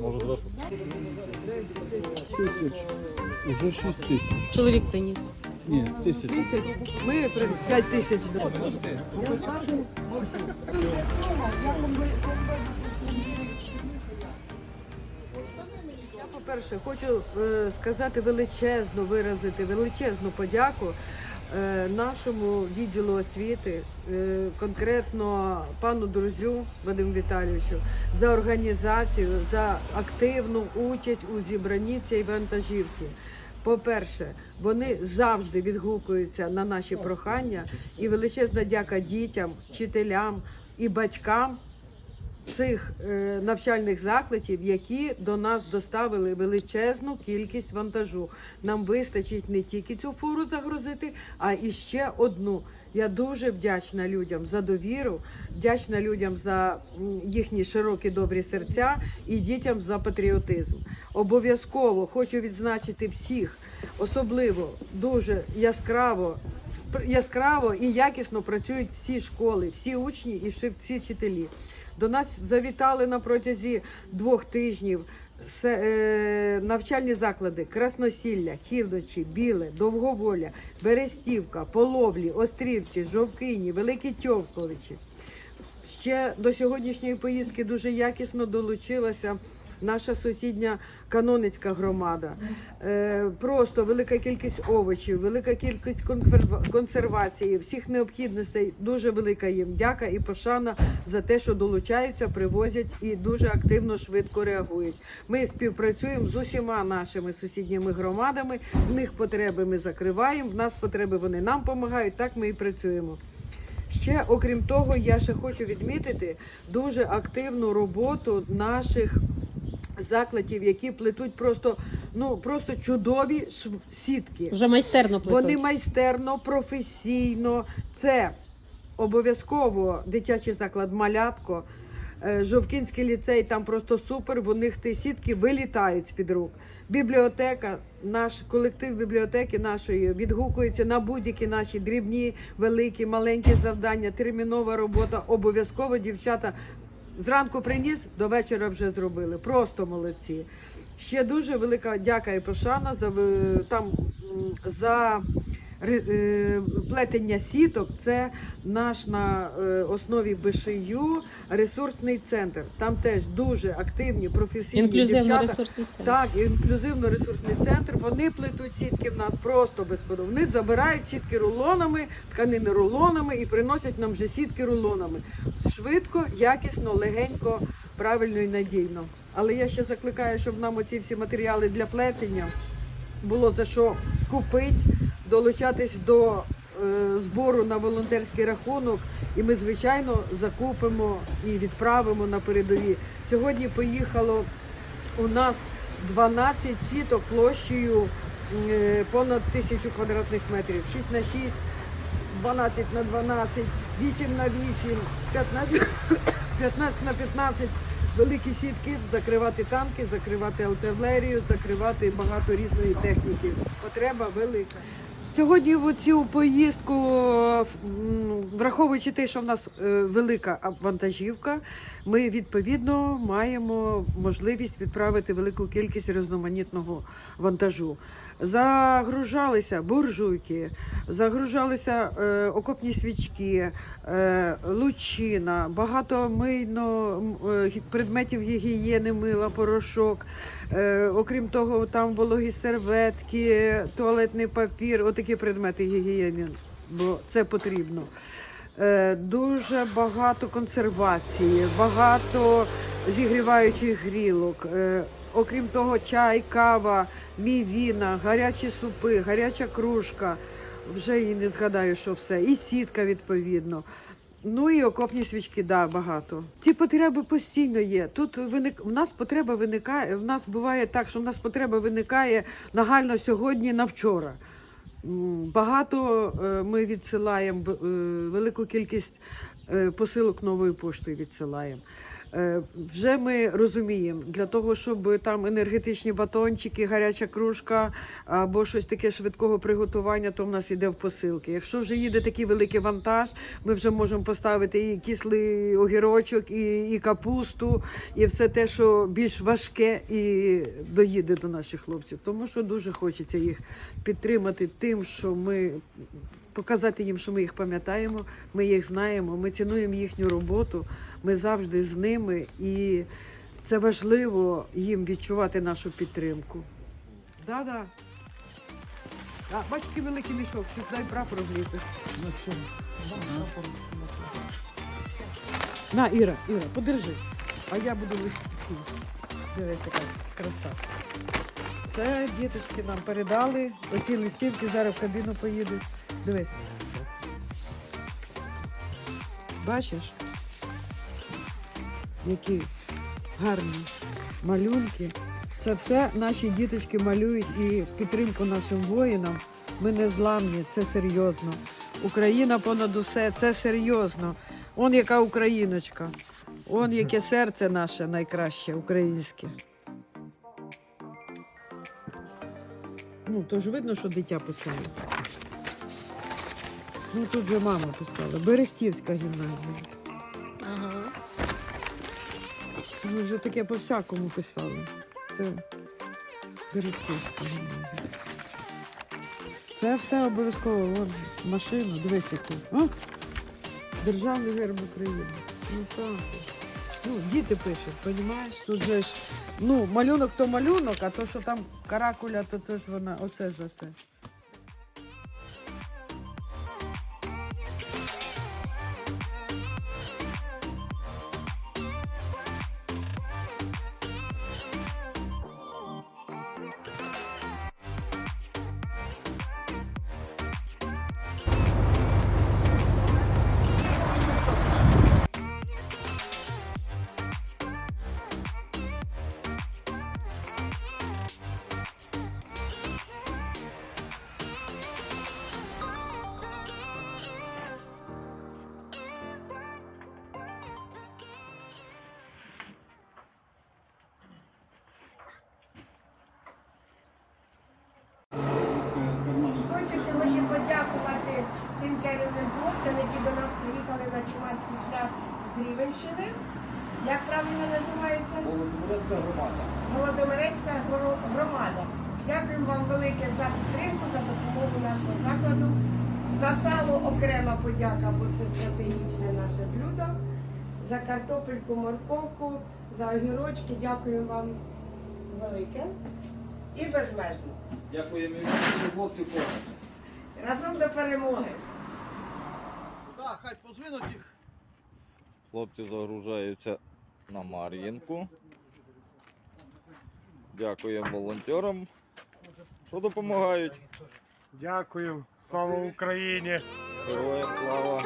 Може зверху. Тисяч. Уже 6 тисяч. Чоловік приніс. Ні, тисяч. Ми 5 тисяч дамо. Я, по-перше, хочу е, сказати величезну, виразити величезну подяку нашому відділу освіти, е, конкретно пану Друзю Вадиму Віталійовичу, за організацію, за активну участь у зібранні цієї вантажівки. По-перше, вони завжди відгукуються на наші прохання, і величезна дяка дітям, вчителям і батькам цих е, навчальних закладів, які до нас доставили величезну кількість вантажу. Нам вистачить не тільки цю фуру загрузити, а і ще одну. Я дуже вдячна людям за довіру, вдячна людям за їхні широкі добрі серця і дітям за патріотизм. Обов'язково хочу відзначити всіх, особливо дуже яскраво яскраво і якісно працюють всі школи, всі учні і всі- всі вчителі. До нас завітали на протязі двох тижнів е, навчальні заклади Красносілля, Хівдочі, Біле, Довговоля, Берестівка, Половлі, Острівці, Жовкині, Великі Тьовковичі. Ще до сьогоднішньої поїздки дуже якісно долучилася наша сусідня каноницька громада. Е, просто велика кількість овочів, велика кількість консервації, всіх необхідностей. Дуже велика їм дяка і пошана за те, що долучаються, привозять і дуже активно швидко реагують. Ми співпрацюємо з усіма нашими сусідніми громадами. В них потреби ми закриваємо, в нас потреби вони нам допомагають. Так ми і працюємо. Ще окрім того, я ще хочу відмітити дуже активну роботу наших закладів, які плетуть просто ну просто чудові сітки. Вже майстерно плетуть. Вони майстерно, професійно. Це обов'язково дитячий заклад Малятко. е, Жовкінський ліцей там просто супер. В них ті сітки вилітають з-під рук. Бібліотека, наш колектив бібліотеки нашої відгукується на будь-які наші дрібні, великі, маленькі завдання, термінова робота. Обов'язково дівчата зранку приніс, до вечора вже зробили. Просто молодці. Ще дуже велика дяка і пошана за там за плетення сіток. Це наш на е, основі БШЮ ресурсний центр. Там теж дуже активні професійні дівчата. Інклюзивно-ресурсний центр. Так, інклюзивно-ресурсний центр. Вони плетуть сітки в нас просто безподобно. Вони забирають сітки рулонами, тканини рулонами і приносять нам вже сітки рулонами. Швидко, якісно, легенько, правильно і надійно. Але я ще закликаю, щоб нам оці всі матеріали для плетення було за що купити, долучатись до е, збору на волонтерський рахунок, і ми, звичайно, закупимо і відправимо на передові. Сьогодні поїхало у нас 12 сіток площею е, понад тисячу квадратних метрів, 6 на 6, 12 на 12, 8 на 8, 15, 15 на 15. Великі сітки, закривати танки, закривати артилерію, закривати багато різної техніки. Потреба велика. Сьогодні в цю поїздку, е, враховуючи те, що в нас е, велика вантажівка, ми відповідно маємо можливість відправити велику кількість різноманітного вантажу. Загружалися буржуйки, загружалися е, окопні свічки, лучина, багато мийно предметів гігієни, мила, порошок. Окрім того, там вологі серветки, туалетний папір, отакі предмети гігієни, бо це потрібно. Е, дуже багато консервації, багато зігріваючих грілок. Е, окрім того, чай, кава, мівіна, гарячі супи, гаряча кружка. Вже і не згадаю, що все. І сітка відповідно. Ну і окопні свічки, да, багато. Ці потреби постійно є. Тут виник в нас потреба виникає. В нас буває так, що в нас потреба виникає нагально сьогодні на вчора. Багато е, ми відсилаємо е, велику кількість посилок новою поштою відсилаємо. Е, Вже ми розуміємо, для того, щоб там енергетичні батончики, гаряча кружка або щось таке швидкого приготування, то в нас іде в посилки. Якщо вже їде такий великий вантаж, ми вже можемо поставити і кислий огірочок, і, і капусту, і все те, що більш важке, і доїде до наших хлопців. Тому що дуже хочеться їх підтримати тим, що ми показати їм, що ми їх пам'ятаємо, ми їх знаємо, ми цінуємо їхню роботу, ми завжди з ними, і це важливо їм відчувати нашу підтримку. Да-да. А, бач, який великий мішок, щось дай прапор влізе. На що? На, Іра, Іра, подержи. А я буду листити. Дивись, яка краса. Це діточки нам передали. Оці листівки зараз в кабіну поїдуть. Дивись. Бачиш? Які гарні малюнки. Це все наші діточки малюють і в підтримку нашим воїнам. Ми не зламні, це серйозно. Україна понад усе, це серйозно. Он яка україночка. Он яке серце наше найкраще українське. Ну, то ж видно, що дитя писало. Ну тут же мама писала. Берестівська гімназія. Ага. Ми вже таке по-всякому писали. Це Берестівська гімназія. Це все обов'язково. Вон машина, дивись яку. А? Державний герб України. Ну так. Ну, діти пишуть, розумієш? Тут же ж, ну, малюнок то малюнок, а то, що там каракуля, то, то ж вона, оце за це. Сьогодні подякувати цим чарівним хлопцям, які до нас приїхали на чумацький шлях з Рівенщини. Як правильно називається? Володимирецька громада. Володимирецька громада. Дякуємо вам велике за підтримку, за допомогу нашого закладу. За сало окрема подяка, бо це стратегічне наше блюдо. За картопельку, морковку, за огірочки. Дякуємо вам велике і безмежно. Дякуємо і вам, хлопці кожен. Разом до перемоги! Так, хай позвинуть їх. Хлопці загружаються на Мар'їнку. Дякуємо волонтерам, що допомагають. Дякую. Слава Україні! Героям слава!